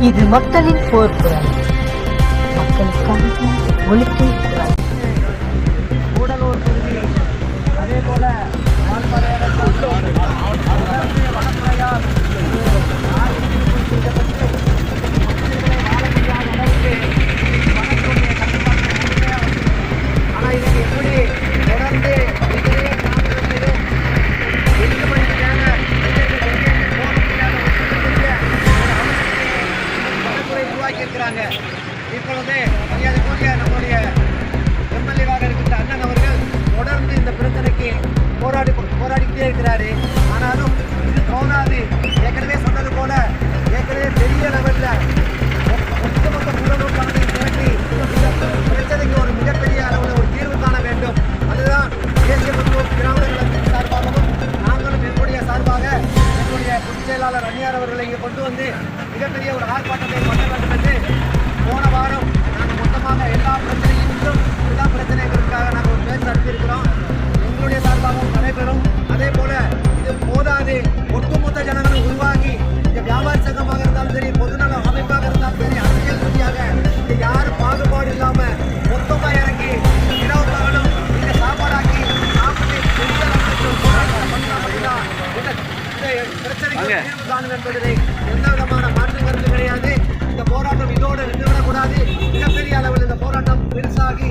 இது மக்களின் போர்க்குரல். மக்களுக்காக ஒலிக்கும் குரல். கூடலூர் அதே போல இப்பொழுது மரியாதைக்குரிய நம்முடைய எம்எல்ஏவாக இருக்கின்ற அண்ணன் அவர்கள் தொடர்ந்து இந்த பிரச்சனைக்கு போராடி போராடிக்கிட்டே இருக்கிறாரு. ஆனாலும் இது போதாது ஏற்கனவே சொன்னது போல ஏற்கனவே பெரிய லெவலில் ஒட்டுமொத்த கூடலூர் திரட்டி பிரச்சனைக்கு ஒரு மிகப்பெரிய அளவில் ஒரு தீர்வு காண வேண்டும். அதுதான் தேசிய மருத்துவ கிராம கழகத்தின் சார்பாகவும் நாங்களும் எங்களுடைய சார்பாக எங்களுடைய பொதுச் செயலாளர் அந்நியார் அவர்களை இங்கே கொண்டு வந்து மிகப்பெரிய ஒரு ஆர்ப்பாட்டத்தை பண்ண வேண்டும் என்று பிரச்சனைக்கு ஒரு என்பதிலே எந்த விதமான மாற்று கருத்து கிடையாது. இந்த போராட்டம் இதோடு நின்றுவிடக்கூடாது மிகப்பெரிய அளவில் இந்த போராட்டம் பெருசாகி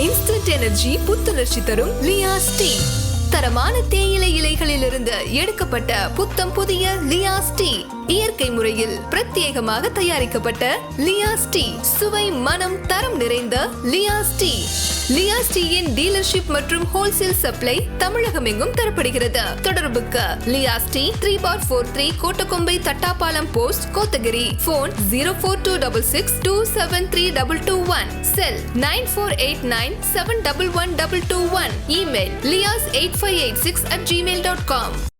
இன்ஸ்டன்ட் எனர்ஜி புத்துணர்ச்சி தரும் லியாஸ் டீ தரமான தேயிலை இலைகளிலிருந்து எடுக்கப்பட்ட புத்தம் புதிய லியாஸ் டீ இயற்கை முறையில் பிரத்யேகமாக தயாரிக்கப்பட்ட லியாஸ் டீ சுவை மனம் தரம் நிறைந்த லியாஸ் டீ லியாஸ் டீயின் டீலர்ஷிப் மற்றும் ஹோல்சேல் சப்ளை தமிழகம் எங்கும் தரப்படுகிறது. தொடர்புக்கு Liyas tea three bar four three Kottakombai Thattapalam post Kotagiri. Phone zero four two double six two seven three double two one. Cell nine four eight nine seven double one double two one. Email Liyas eight five eight six at Gmail dot com.